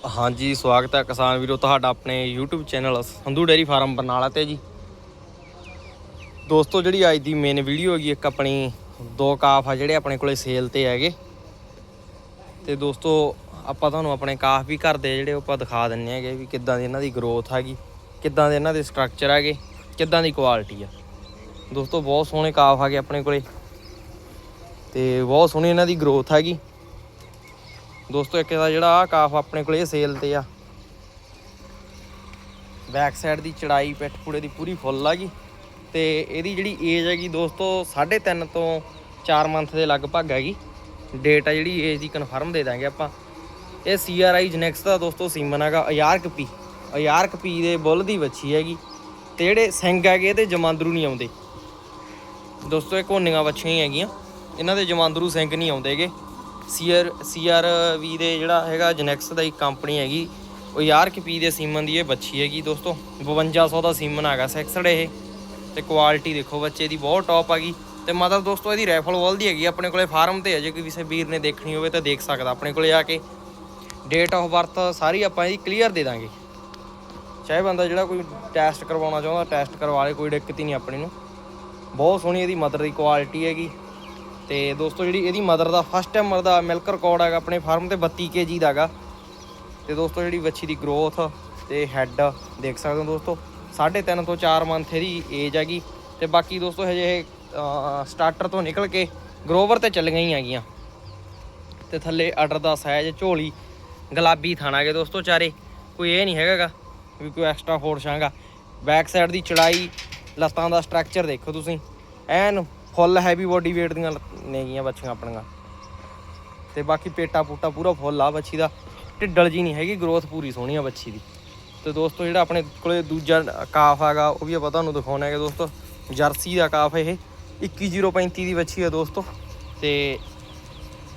ਹਾਂਜੀ, ਸਵਾਗਤ ਹੈ ਕਿਸਾਨ ਵੀਰੋ, ਤੁਹਾਡਾ ਆਪਣੇ YouTube channel Sandhu dairy farm Barnala ਤੇ ਜੀ। ਦੋਸਤੋ, ਜਿਹੜੀ ਅੱਜ ਦੀ ਮੇਨ ਵੀਡੀਓ ਹੈਗੀ, ਇੱਕ ਆਪਣੀ ਦੋ ਕਾਫ ਆ ਜਿਹੜੇ ਆਪਣੇ ਕੋਲੇ ਸੇਲ ਤੇ ਹੈਗੇ। ਤੇ ਦੋਸਤੋ, ਆਪਾਂ ਤੁਹਾਨੂੰ ਆਪਣੇ ਕਾਫ ਵੀ ਘਰ ਦੇ ਜਿਹੜੇ, ਉਹ ਆਪਾਂ ਦਿਖਾ ਦਿੰਨੇ ਹੈਗੇ ਵੀ ਕਿੱਦਾਂ ਦੀ ਇਹਨਾਂ ਦੀ ਗਰੋਥ ਹੈਗੀ, ਕਿੱਦਾਂ ਦੇ ਇਹਨਾਂ ਦੇ ਸਟਰਕਚਰ ਹੈਗੇ, ਕਿੱਦਾਂ ਦੀ ਕੁਆਲਿਟੀ ਆ। ਦੋਸਤੋ, ਬਹੁਤ ਸੋਹਣੇ ਕਾਫ ਹੈਗੇ ਆਪਣੇ ਕੋਲੇ। ਤੇ ਬਹੁਤ ਸੋਹਣੀ ਇਹਨਾਂ ਦੀ ਗਰੋਥ ਹੈਗੀ। ਦੋਸਤੋ, ਇੱਕ ਦਾ ਜਿਹੜਾ ਆ ਕਾਫ ਆਪਣੇ ਕੋਲ ਇਹ ਸੇਲ ਤੇ ਆ। ਬੈਕ ਸਾਈਡ ਦੀ ਚੜਾਈ, ਪਿੱਠ ਪੂੜੇ ਦੀ ਪੂਰੀ ਫੁੱਲ ਆ ਗਈ ਤੇ ਇਹਦੀ ਜਿਹੜੀ ਏਜ ਹੈਗੀ ਦੋਸਤੋ 3.5 ਤੋਂ 4 ਮੰਥ ਦੇ ਲਗਭਗ ਹੈਗੀ। ਡੇਟ ਆ ਜਿਹੜੀ ਏਜ ਦੀ ਕਨਫਰਮ ਦੇ ਦਾਂਗੇ ਆਪਾਂ। ਇਹ ਸੀਆਰਆਈ ਜਨੈਕਸ ਦਾ ਦੋਸਤੋ ਸੀਮਨ ਹੈਗਾ ਅਯਾਰਕ ਪੀ। ਅਯਾਰਕ ਪੀ ਦੇ ਬੁੱਲ ਦੀ ਵੱਛੀ ਹੈਗੀ। ਤੇ ਜਿਹੜੇ ਸਿੰਘ ਹੈਗੇ ਤੇ ਜਮਾਂਦਰੂ ਨਹੀਂ ਆਉਂਦੇ। ਦੋਸਤੋ, ਇਹ ਕੋਨੀਆਂ ਵੱਛੀਆਂ ਹੀ ਹੈਗੀਆਂ। ਇਹਨਾਂ ਦੇ ਜਮਾਂਦਰੂ ਸਿੰਘ ਨਹੀਂ ਆਉਂਦੇਗੇ ਸੀਆਰ, ਸੀਆਰਵੀ ਦੇ ਜਿਹੜਾ ਹੈਗਾ ਜਨੈਕਸ ਦਾ ਇੱਕ ਕੰਪਨੀ ਹੈਗੀ, ਉਹ ਯਾਰ ਪੀ ਦੇ ਸੀਮਨ ਦੀ ਇਹ ਬੱਚੀ ਹੈਗੀ ਦੋਸਤੋ। 5200 ਦਾ ਸੀਮਨ ਹੈਗਾ ਸੈਕਸਡ ਇਹ। ਤੇ ਕੁਆਲਿਟੀ ਦੇਖੋ ਬੱਚੇ ਦੀ ਬਹੁਤ ਟੌਪ ਹੈਗੀ। ਤੇ ਮਤਲਬ ਦੋਸਤੋ ਇਹਦੀ ਰਾਈਫਲ ਵਾਲ ਦੀ ਹੈਗੀ, ਆਪਣੇ ਕੋਲੇ ਫਾਰਮ ਤੇ ਹੈ ਜੇ ਕੋਈ ਕਿਸੇ ਵੀਰ ਨੇ ਦੇਖਣੀ ਹੋਵੇ ਤਾਂ ਦੇਖ ਸਕਦਾ ਆਪਣੇ ਕੋਲੇ ਆ ਕੇ। ਡੇਟ ਆਫ ਬਰਥ ਸਾਰੀ ਆਪਾਂ ਇਹਦੀ ਕਲੀਅਰ ਦੇ ਦਾਂਗੇ। ਚਾਹੇ ਬੰਦਾ ਜਿਹੜਾ ਕੋਈ ਟੈਸਟ ਕਰਵਾਉਣਾ ਚਾਹੁੰਦਾ ਟੈਸਟ ਕਰਵਾ ਲੇ, ਕੋਈ ਦਿੱਕਤ ਹੀ ਨਹੀਂ ਆਪਣੀ ਨੂੰ। ਬਹੁਤ ਸੋਹਣੀ ਇਹਦੀ ਮਦਰ ਦੀ ਕੁਆਲਿਟੀ ਹੈਗੀ। ਤੇ ਦੋਸਤੋ ਜਿਹੜੀ ਇਹਦੀ ਮਦਰ ਦਾ ਫਸਟ ਟਾਈਮਰ ਦਾ ਮਿਲਕ ਰਿਕਾਰਡ ਹੈਗਾ ਆਪਣੇ ਫਾਰਮ ਤੇ 32 ਕੇਜੀ ਦਾ ਹੈਗਾ। ਤੇ ਦੋਸਤੋ ਜਿਹੜੀ ਵੱਛੀ ਦੀ ਗਰੋਥ ਤੇ ਹੈੱਡ ਦੇਖ ਸਕਦੇ ਹੋ ਦੋਸਤੋ 3.5 ਤੋਂ 4 ਮੰਥ ਇਹਦੀ ਏਜ ਹੈਗੀ। ਤੇ ਬਾਕੀ ਦੋਸਤੋ ਹਜੇ ਸਟਾਰਟਰ ਤੋਂ ਨਿਕਲ ਕੇ ਗਰੋਵਰ ਤੇ ਚੱਲੀਆਂ ਹੀ ਹੈਗੀਆਂ। ਤੇ ਥੱਲੇ ਆਰਡਰ ਦਾ ਸਾਈਜ਼ ਝੋਲੀ, ਗੁਲਾਬੀ ਥਾਣਾ ਹੈਗੇ ਦੋਸਤੋ ਚਾਰੇ। ਕੋਈ ਇਹ ਨਹੀਂ ਹੈਗਾਗਾ ਵੀ ਕੋਈ ਐਕਸਟਰਾ ਫੋਰਸ ਆਂਗਾ ਬੈਕ ਸਾਈਡ ਦੀ ਚੜਾਈ, ਲੱਤਾਂ ਦਾ ਸਟਰਕਚਰ ਦੇਖੋ ਤੁਸੀਂ। ਐਨ ਫੁੱਲ ਹੈਵੀ ਬੋਡੀ weight ਦੀਆਂ ਨੇਗੀਆਂ ਬੱਚੀਆਂ ਆਪਣੀਆਂ। ਤੇ ਬਾਕੀ ਪੇਟਾ ਪੂਟਾ ਪੂਰਾ ਫੁੱਲ ਆ ਬੱਚੀ ਦਾ। ਢਿੱਡਲ ਜੀ ਨਹੀਂ ਹੈਗੀ ਗਰੋਥ ਪੂਰੀ ਸੋਹਣੀ ਆ ਬੱਚੀ ਦੀ। ਤੇ ਦੋਸਤੋ, ਜਿਹੜਾ ਆਪਣੇ ਕੋਲੇ ਦੂਜਾ ਕਾਫ ਹੈਗਾ, ਉਹ ਵੀ ਆਪਾਂ ਤੁਹਾਨੂੰ ਦਿਖਾਉਣਾ ਹੈਗਾ ਦੋਸਤੋ। ਜਰਸੀ ਦਾ ਕਾਫ ਇਹ। 21035 ਦੀ ਬੱਚੀ ਆ ਦੋਸਤੋ। ਤੇ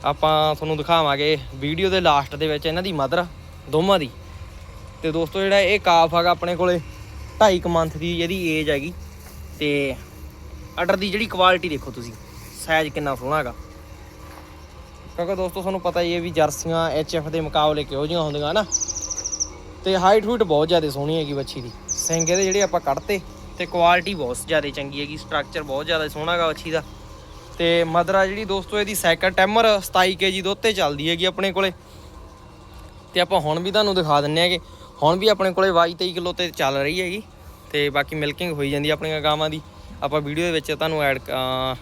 ਆਪਾਂ ਤੁਹਾਨੂੰ ਦਿਖਾਵਾਂਗੇ ਵੀਡੀਓ ਦੇ ਲਾਸਟ ਦੇ ਵਿੱਚ ਇਹਨਾਂ ਦੀ ਮਦਰ ਦੋਵਾਂ ਦੀ। ਤੇ ਦੋਸਤੋ, ਜਿਹੜਾ ਇਹ ਕਾਫ ਹੈਗਾ ਆਪਣੇ ਕੋਲੇ 2.5 ਮੰਥ ਦੀ ਇਹਦੀ ਏਜ ਹੈਗੀ। ਤੇ ਆਰਡਰ ਦੀ ਜਿਹੜੀ ਕੁਆਲਿਟੀ ਦੇਖੋ ਤੁਸੀਂ। ਸਾਈਜ਼ ਕਿੰਨਾ ਸੋਹਣਾ ਹੈਗਾ। ਕਿਉਂਕਿ ਦੋਸਤੋ, ਤੁਹਾਨੂੰ ਪਤਾ ਹੀ ਹੈ ਵੀ ਜਰਸੀਆਂ ਐਚਐਫ ਦੇ ਮੁਕਾਬਲੇ ਕਿਹੋ ਜਿਹੀਆਂ ਹੁੰਦੀਆਂ ਨਾ ਤੇ ਹਾਈਟ ਹੂਟ ਬਹੁਤ ਜ਼ਿਆਦਾ ਸੋਹਣੀ ਹੈਗੀ ਬੱਚੀ ਦੀ। ਸਿੰਘ ਇਹਦੇ ਜਿਹੜੇ ਆਪਾਂ ਕੱਢਤੇ, ਤੇ ਕੁਆਲਿਟੀ ਬਹੁਤ ਜ਼ਿਆਦਾ ਚੰਗੀ ਹੈਗੀ ਸਟਰਕਚਰ ਬਹੁਤ ਜ਼ਿਆਦਾ ਸੋਹਣਾ ਹੈਗਾ ਬੱਚੀ ਦਾ। ਤੇ ਮਦਰ ਜਿਹੜੀ ਦੋਸਤੋ, ਇਹਦੀ ਸੈਕੰਡ ਟਾਈਮਰ 27 ਕੇਜੀ ਦੁੱਧ ਤੇ ਚੱਲਦੀ ਹੈਗੀ ਆਪਣੇ ਕੋਲੇ। ਤੇ ਆਪਾਂ ਹੁਣ ਵੀ ਤੁਹਾਨੂੰ ਦਿਖਾ ਦਿੰਨੇ ਹੈਗੇ। ਹੁਣ ਵੀ ਆਪਣੇ ਕੋਲੇ 22 23 ਕਿਲੋ ਤੇ ਚੱਲ ਰਹੀ ਹੈਗੀ। ਤੇ ਬਾਕੀ ਮਿਲਕਿੰਗ ਹੋਈ ਜਾਂਦੀ ਆਪਣੀਆਂ ਗਾਵਾਂ ਦੀ। ਆਪਾਂ ਵੀਡੀਓ ਦੇ ਵਿੱਚ ਤੁਹਾਨੂੰ ਐਡ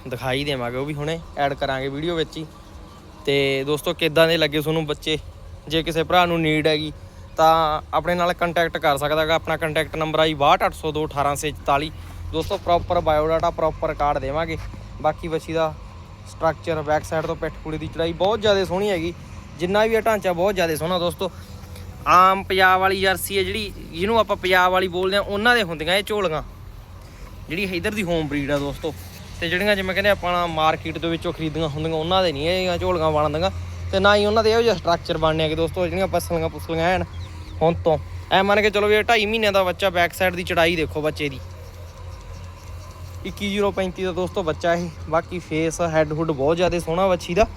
ਦਿਖਾਈ ਦੇਵਾਂਗੇ, ਉਹ ਵੀ ਹੁਣੇ ਐਡ ਕਰਾਂਗੇ ਵੀਡੀਓ ਵਿੱਚ ਹੀ। ਤੇ ਦੋਸਤੋ, ਕਿੱਦਾਂ ਦੇ ਲੱਗੇ ਤੁਹਾਨੂੰ ਬੱਚੇ? ਜੇ ਕਿਸੇ ਭਰਾ ਨੂੰ ਨੀਡ ਹੈਗੀ, ਤਾਂ ਆਪਣੇ ਨਾਲ ਕੰਟੈਕਟ ਕਰ ਸਕਦਾ ਹੈਗਾ। ਆਪਣਾ ਕੰਟੈਕਟ ਨੰਬਰ ਆਈ 6280218644 ਦੋਸਤੋ ਪ੍ਰੋਪਰ ਬਾਇਓਡਾਟਾ ਪ੍ਰੋਪਰ ਕਾਰਡ ਦੇਵਾਂਗੇ। ਬਾਕੀ ਬੱਚੀ ਦਾ ਸਟਰਕਚਰ ਬੈਕ ਸਾਈਡ ਤੋਂ ਪਿੱਠ ਕੁੜੀ ਦੀ ਚੜਾਈ ਬਹੁਤ ਜ਼ਿਆਦਾ ਸੋਹਣੀ ਹੈਗੀ। ਜਿੰਨਾ ਵੀ ਇਹ ਢਾਂਚਾ ਬਹੁਤ ਜ਼ਿਆਦਾ ਸੋਹਣਾ ਦੋਸਤੋ। ਆਮ ਪੰਜਾਬ ਵਾਲੀ ਜਰਸੀ ਹੈ ਜਿਹੜੀ, ਜਿਹਨੂੰ ਆਪਾਂ ਪੰਜਾਬ ਵਾਲੀ ਬੋਲਦੇ ਆ ਉਹਨਾਂ ਦੇ ਹੁੰਦੀਆਂ ਇਹ ਝੋਲੀਆਂ। ਜਿਹੜੀ ਇਧਰ ਦੀ ਹੋਮ ਬਰੀਡ ਆ ਦੋਸਤੋ, ਤੇ ਜਿਹੜੀਆਂ ਜਿਵੇਂ ਕਹਿੰਦੇ ਆਪਾਂ ਮਾਰਕੀਟ ਦੇ ਵਿੱਚੋਂ ਖਰੀਦੀਆਂ ਹੁੰਦੀਆਂ, ਉਹਨਾਂ ਦੇ ਨਹੀਂ ਇਹ ਝੋਲੀਆਂ ਬਣਦੀਆਂ, ਤੇ ਨਾ ਹੀ ਉਹਨਾਂ ਦੇ ਇਹੋ ਜਿਹਾ ਸਟਰਕਚਰ ਬਣਨੇ ਆ ਕਿ ਦੋਸਤੋ, ਜਿਹੜੀਆਂ ਪਸਲੀਆਂ ਪੁਸਲੀਆਂ ਐਨ, ਹੁਣ ਤੋਂ। ਐ ਮੰਨ ਕੇ ਚਲੋ ਵੀ ਇਹ 2.5 ਮਹੀਨਿਆਂ ਦਾ ਬੱਚਾ ਬੈਕ ਸਾਈਡ ਦੀ ਚੜਾਈ ਦੇਖੋ ਬੱਚੇ ਦੀ। 21035 ਦਾ ਦੋਸਤੋ ਬੱਚਾ ਇਹ, ਬਾਕੀ ਫੇਸ ਹੈੱਡ ਹੁੱਡ ਬਹੁਤ ਜ਼ਿਆਦਾ ਸੋਹਣਾ ਬੱਚੀ ਦਾ।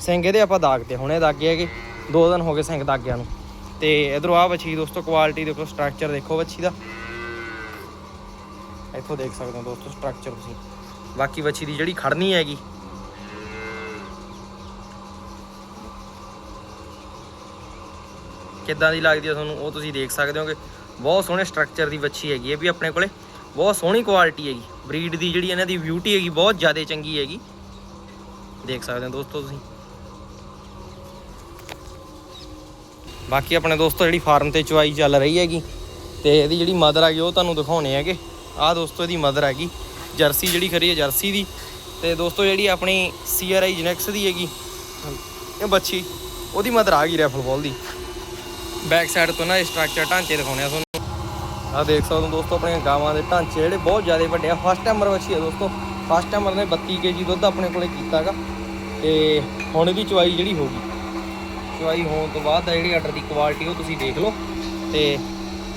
ਸਿੰਘ ਇਹਦੇ ਆਪਾਂ ਦਾਗਦੇ ਹੁਣੇ, ਦਾਗੇ ਹੈਗੇ, ਦੋ ਦਿਨ ਹੋ ਗਏ ਸਿੰਘ ਦਾਗਿਆਂ ਨੂੰ। ਤੇ ਇਧਰੋਂ ਆ ਬੱਚੀ ਦੋਸਤੋ ਕੁਆਲਿਟੀ ਦੇਖੋ ਸਟਰਕਚਰ ਦੇਖੋ ਬੱਚੀ ਦਾ। ਇੱਥੋਂ ਦੇਖ ਸਕਦੇ ਹੋ ਦੋਸਤੋ ਸਟਰਕਚਰ ਤੁਸੀਂ। ਬਾਕੀ ਵੱਛੀ ਦੀ ਜਿਹੜੀ ਖੜਨੀ ਹੈਗੀ। ਕਿੱਦਾਂ ਦੀ ਲੱਗਦੀ ਹੈ ਤੁਹਾਨੂੰ, ਉਹ ਤੁਸੀਂ ਦੇਖ ਸਕਦੇ ਹੋਗੇ। ਬਹੁਤ ਸੋਹਣੇ ਸਟਰਕਚਰ ਦੀ ਵੱਛੀ ਹੈਗੀ ਇਹ ਵੀ ਆਪਣੇ ਕੋਲੇ। ਬਹੁਤ ਸੋਹਣੀ ਕੁਆਲਿਟੀ ਹੈਗੀ। ਬਰੀਡ ਦੀ ਜਿਹੜੀ ਇਹਨਾਂ ਦੀ ਬਿਊਟੀ ਹੈਗੀ, ਬਹੁਤ ਜ਼ਿਆਦਾ ਚੰਗੀ ਹੈਗੀ। ਦੇਖ ਸਕਦੇ ਹੋ ਦੋਸਤੋ ਤੁਸੀਂ। ਬਾਕੀ ਆਪਣੇ ਦੋਸਤੋ, ਜਿਹੜੀ ਫਾਰਮ ਤੇ ਚੁਆਈ ਚੱਲ ਰਹੀ ਹੈਗੀ, ਤੇ ਇਹਦੀ ਜਿਹੜੀ ਮਦਰ ਹੈਗੀ, ਉਹ ਤੁਹਾਨੂੰ ਦਿਖਾਉਣੇ ਹੈਗੇ। ਆਹ ਦੋਸਤੋ ਇਹਦੀ ਮਦਰ ਹੈਗੀ, ਜਰਸੀ ਜਿਹੜੀ ਖਰੀ ਹੈ ਜਰਸੀ ਦੀ। ਤੇ ਦੋਸਤੋ ਜਿਹੜੀ ਆਪਣੀ ਸੀਆਰਆਈ ਜਨੈਕਸ ਦੀ ਹੈਗੀ, ਇਹ ਬੱਚੀ, ਉਹਦੀ ਮਦਰ ਆ ਗਈ ਰੈਫਲ ਬਾਲ ਦੀ। ਬੈਕ ਸਾਈਡ ਤੋਂ ਨਾ ਇਹ ਸਟਰਕਚਰ ਢਾਂਚੇ ਦਿਖਾਉਣੇ ਆ ਤੁਹਾਨੂੰ। ਆ ਦੇਖ ਸਕਦੇ ਹੋ ਦੋਸਤੋ ਆਪਣੀਆਂ ਗਾਵਾਂ ਦੇ ਢਾਂਚੇ, ਜਿਹੜੇ ਬਹੁਤ ਜ਼ਿਆਦਾ ਵੱਡੇ ਆ। ਫਸਟ ਟਾਈਮਰ ਵੱਛੀ ਆ ਦੋਸਤੋ। ਫਸਟ ਟਾਈਮਰ ਨੇ 32 ਕੇਜੀ ਦੁੱਧ ਆਪਣੇ ਕੋਲੇ ਕੀਤਾਗਾ। ਤੇ ਹੁਣ ਇਹਦੀ ਚੁਆਈ ਜਿਹੜੀ ਹੋਗੀ ਚੁਆਈ ਹੋਣ ਤੋਂ ਬਾਅਦ ਦਾ ਜਿਹੜੀ ਆਰਡਰ ਦੀ ਕੁਆਲਿਟੀ ਉਹ ਤੁਸੀਂ ਦੇਖ ਲਓ। ਤੇ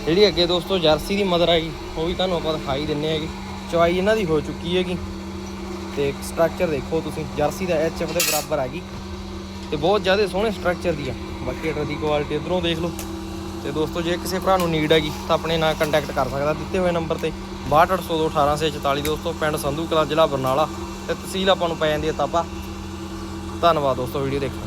ਜਿਹੜੀ ਅੱਗੇ ਦੋਸਤੋ ਜਰਸੀ ਦੀ ਮਦਰ ਹੈਗੀ, ਉਹ ਵੀ ਤੁਹਾਨੂੰ ਆਪਾਂ ਦਿਖਾਈ ਦਿੰਨੇ ਹੈਗੇ। ਚੁਆਈ ਇਹਨਾਂ ਦੀ ਹੋ ਚੁੱਕੀ ਹੈਗੀ। ਤੇ ਸਟਰਕਚਰ ਦੇਖੋ ਤੁਸੀਂ, ਜਰਸੀ ਦਾ ਐਚਐਫ ਦੇ ਬਰਾਬਰ ਹੈਗੀ। ਤੇ ਬਹੁਤ ਜ਼ਿਆਦਾ ਸੋਹਣੇ ਸਟਰਕਚਰ ਦੀ ਆ। ਬਾਕੀ ਅਡਰ ਦੀ ਕੁਆਲਿਟੀ ਇਧਰੋਂ ਦੇਖ ਲਓ। ਤੇ ਦੋਸਤੋ ਜੇ ਕਿਸੇ ਭਰਾ ਨੂੰ ਨੀਡ ਹੈਗੀ, ਤਾਂ ਆਪਣੇ ਨਾਲ ਕੰਟੈਕਟ ਕਰ ਸਕਦਾ। ਦਿੱਤੇ ਹੋਏ ਨੰਬਰ ਤੇ 6280218644 ਦੋਸਤੋ, ਪਿੰਡ ਸੰਧੂ ਕਲਾ, ਜ਼ਿਲ੍ਹਾ ਬਰਨਾਲਾ। ਤੇ ਤਹਿਸੀਲ ਆਪਾਂ ਨੂੰ ਪੈ ਜਾਂਦੀ ਹੈ ਤਾਪਾ ਧੰਨਵਾਦ ਦੋਸਤੋ ਵੀਡੀਓ ਦੇਖਣ ਲਈ।